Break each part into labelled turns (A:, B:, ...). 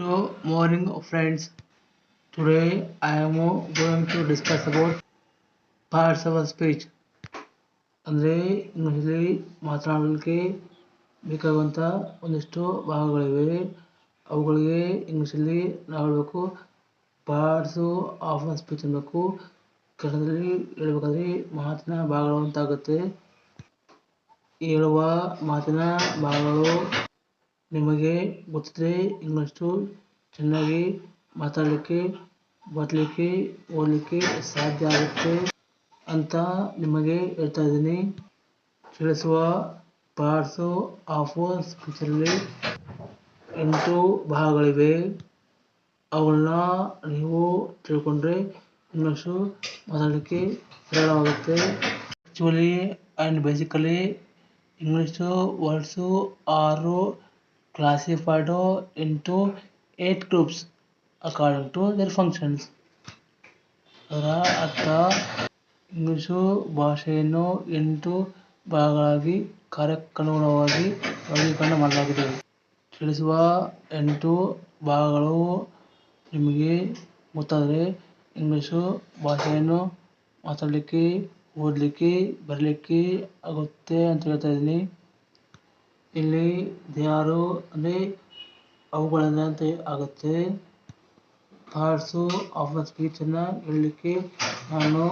A: Good morning, friends. Today, I am going to discuss about parts of a speech. ಅಂದರೆ, ಇಂಗ್ಲೀಷಲ್ಲಿ ಮಾತನಾಡಲಿಕ್ಕೆ ಬೇಕಾಗುವಂಥ ಒಂದಿಷ್ಟು ಭಾಗಗಳಿವೆ ಅವುಗಳಿಗೆ ಇಂಗ್ಲೀಷಲ್ಲಿ ನಾವು ಹೇಳಬೇಕು ಪಾರ್ಟ್ಸು ಆಫ್ ಸ್ಪೀಚ್ ಅನ್ನಬೇಕು ಕನ್ನಡದಲ್ಲಿ ಹೇಳಬೇಕಾದ್ರೆ ಮಾತಿನ ಭಾಗಗಳು ಅಂತಾಗುತ್ತೆ ಹೇಳುವ ಮಾತಿನ ಭಾಗಗಳು ನಿಮಗೆ ಗೊತ್ತಿದ್ದರೆ ಇನ್ನಷ್ಟು ಚೆನ್ನಾಗಿ ಮಾತಾಡಲಿಕ್ಕೆ ಬರಲಿಕ್ಕೆ ಓದಲಿಕ್ಕೆ ಸಾಧ್ಯ ಆಗುತ್ತೆ ಅಂತ ನಿಮಗೆ ಹೇಳ್ತಾ ಇದ್ದೀನಿ. ತಿಳಿಸುವ ಪಾರ್ಟ್ಸು ಆಫ್ ಸ್ಪೀಚಲ್ಲಿ ಎಂಟು ಭಾಗಗಳಿವೆ. ಅವುಗಳನ್ನ ನೀವು ತಿಳ್ಕೊಂಡ್ರೆ ಇನ್ನಷ್ಟು ಮಾತಾಡಲಿಕ್ಕೆ ಸರಳವಾಗುತ್ತೆ. Actually and basically English words ಆರು classified into eight groups according to their functions. ಅದರ ಭಾಷೆಯನ್ನು ಎಂಟು ಭಾಗಗಳಾಗಿ ಕಾರ್ಯಕ್ಕನುಗುಣವಾಗಿ ವರ್ಗೀಕರಣ ಮಾಡಲಾಗಿದೆ ತಿಳಿಸುವ ಎಂಟು ಭಾಗಗಳು ನಿಮಗೆ ಗೊತ್ತಾದರೆ ಇಂಗ್ಲೀಷು ಭಾಷೆಯನ್ನು ಮಾತಾಡಲಿಕ್ಕೆ, ಓದಲಿಕ್ಕೆ, ಬರಲಿಕ್ಕೆ ಆಗುತ್ತೆ ಅಂತ ಹೇಳ್ತಾ ಇದ್ದೀನಿ ಇಲ್ಲಿ ಯಾರು ಅಂದರೆ ಅವುಗಳನ್ನಂತೆ ಆಗುತ್ತೆ. ಪಾರ್ಟ್ಸು ಆಫ್ ಸ್ಪೀಚ್ ಸ್ಪೀಚನ್ನು ಹೇಳಲಿಕ್ಕೆ ನಾನು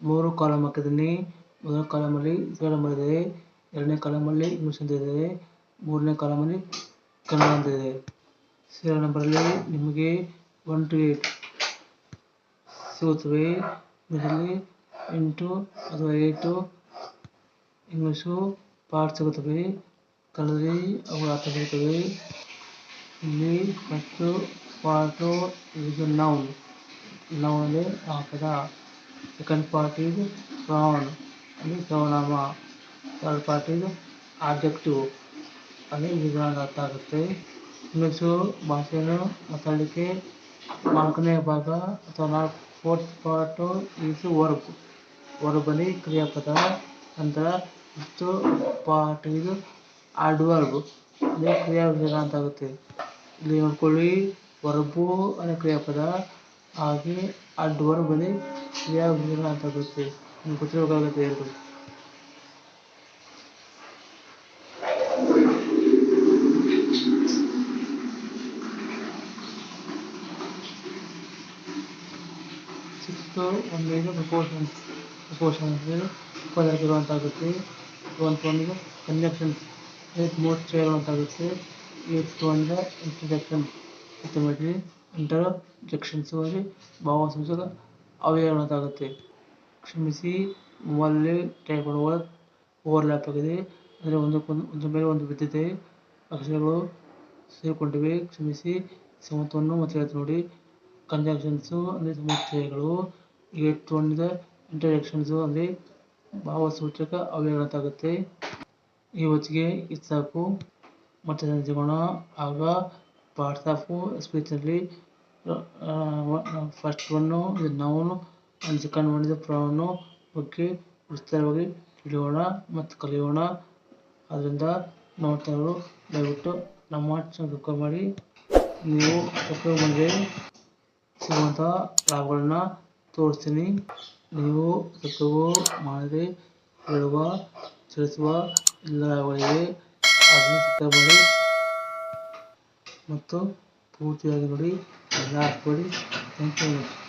A: ಮೂರು ಕಾಲಮ್ ಹಾಕಿದ್ದೀನಿ. ಮೊದಲ ನಂಬರ್ ಇದೆ ಎರಡನೇ ಕಾಲಮಲ್ಲಿ ಇಂಗ್ಲಿಷ್ ಅಂತ ಇದೆ. ಮೂರನೇ ಕಾಲಮಲ್ಲಿ ಕನ್ನಡ ಅಂತ ಇದೆ. ಸೀರಿಯಲ್ ನಂಬರಲ್ಲಿ ನಿಮಗೆ ಒನ್ ಟು ಏಟ್ ಸಿಗುತ್ತವೆ. ಇದರಲ್ಲಿ ಎಂಟು ಅಥವಾ ಏಟು ಇಂಗ್ಲೀಷು ಪಾರ್ಟ್ ಸಿಗುತ್ತವೆ ಕನ್ನಡದಲ್ಲಿ ಅವು ಅರ್ಥ ಸಿಗುತ್ತವೆ ಇಲ್ಲಿ ಫಸ್ಟು ಪಾರ್ಟು ಇದು ನೌನ್ ನೌನ್ ಅಂದರೆ ಆ ಪದ ಸೆಕೆಂಡ್ ಪಾರ್ಟ್ ಈಸ್ ಪ್ರೌನ್ ಅಂದರೆ ಸರ್ವನಾಮ ಥರ್ಡ್ ಪಾರ್ಟ್ ಈಸ್ ಆಬ್ಜೆಕ್ಟಿವ್ ಅಂದರೆ ವಿಧಾನ ಅರ್ಥ ಆಗುತ್ತೆ ಇಂಗ್ಲೀಷು ಭಾಷೆಯನ್ನು ಮಾತಾಡಲಿಕ್ಕೆ ನಾಲ್ಕನೇ ಭಾಗ ಅಥವಾ ನಾಲ್ಕು ಫೋರ್ತ್ ಪಾರ್ಟು ಈಸ್ ವರ್ಬ್ ವರ್ಬಲ್ಲಿ ಕ್ರಿಯಾಪದ ನಂತರ ಫಿಫ್ತು ಪಾರ್ಟ್ ಇದು ಅಡ್ವರ್ಬ್ ಇದು ಕ್ರಿಯಾಪದ ಅಂತ ಆಗುತ್ತೆ ಇಲ್ಲಿ ನೋಡ್ಕೊಳ್ಳಿ, ವರ್ಬು ಅಂದರೆ ಕ್ರಿಯಾಪದ. ಹಾಗೆ ಅಡ್ವರ್ಬ್ ಅಲ್ಲಿ ಕ್ರಿಯಾಪದ ಅಂತ ಆಗುತ್ತೆ ನಿಮ್ಗೆ ಗೊತ್ತಿರಬೇಕಾಗುತ್ತೆ ಎರಡು. ಸಿಕ್ಸ್ತು ಒಂದೇನು ಪ್ರಪೋರ್ಷನ್ಸ್ ಪ್ರಪೋರ್ಷನ್ಸ್ ಉಪದರ್ಶಿರುವಂತಾಗುತ್ತೆ ಒಂದು ಒಂದು ಕಂಜಕ್ಷನ್ಸ್ ಏಟ್ ಮೋಸ್ಟ್ ಸೇರುವಂತಾಗುತ್ತೆ ಏಟ್ ಅಂದರೆ ಇಂಟರ್ಜೆಕ್ಷನ್ ಅಲ್ಟಿಮೇಟ್ಲಿ ಇಂಟರ್ಜೆಕ್ಷನ್ಸು ಭಾವಸೂಚಕ ಆಗುತ್ತೆ. ಕ್ಷಮಿಸಿ ಮೊಬೈಲಲ್ಲಿ ಮಾಡುವ ಓವರ್ಲ್ಯಾಪ್ ಆಗಿದೆ. ಅಂದರೆ ಒಂದಕ್ಕೊಂದು ಮೇಲೆ ಒಂದು ಬಿದ್ದಿದೆ ಅಕ್ಷರಗಳು ಸೇರಿಕೊಂಡಿವೆ. ಕ್ಷಮಿಸಿ ಸಮತ್ವವನ್ನು ಮತ್ತೆ ನೋಡಿ. ಕಂಜಕ್ಷನ್ಸು ಅಂದರೆ ಸಮುಚ್ಚಯಗಳು. ಏಟ್ ಅಂದರೆ ಇಂಟರ್ಜೆಕ್ಷನ್ಸು ಅಂದರೆ ಭಾವಸೂಚಕ ಅವಯವಗಳಂತಾಗುತ್ತೆ ಈ ಹೊತ್ತಿಗೆ ಇದು ಸಾಕು ಮತ್ತೆ ಸಿಗೋಣ ಆಗ parts of ಸ್ಪೀಚಲ್ಲಿ first one noun and second one ಇದು ಪ್ರೌನು ಬಗ್ಗೆ ವಿಸ್ತಾರವಾಗಿ ತಿಳಿಯೋಣ ಮತ್ತು ಕಲಿಯೋಣ. ಅದರಿಂದ ನೋಡ್ತಾಗಳು ದಯವಿಟ್ಟು ನಮ್ಮ ದುಃಖ ಮಾಡಿ. ನೀವು ಸಬ್ಸ್ಕ್ರೈಬ್ ಮುಂದೆ ಸಿಗುವಂಥ ಲಾಭಗಳನ್ನ ತೋರಿಸ್ತೀನಿ. ನೀವು ಸಬ್ಸ್ಕ್ರೈಬ್ ಮಾಡಿ ಹೇಳುವ ತಿಳಿಸುವ ಇಲ್ಲ ಲಾಭಗಳಿವೆ ಅದನ್ನು ಸಿದ್ಧಪಡಿ ಮತ್ತು ಪೂರ್ತಿಯಾಗಿ ನೋಡಿ ಎಲ್ಲ ಮಾಡಿ ಥ್ಯಾಂಕ್ ಯು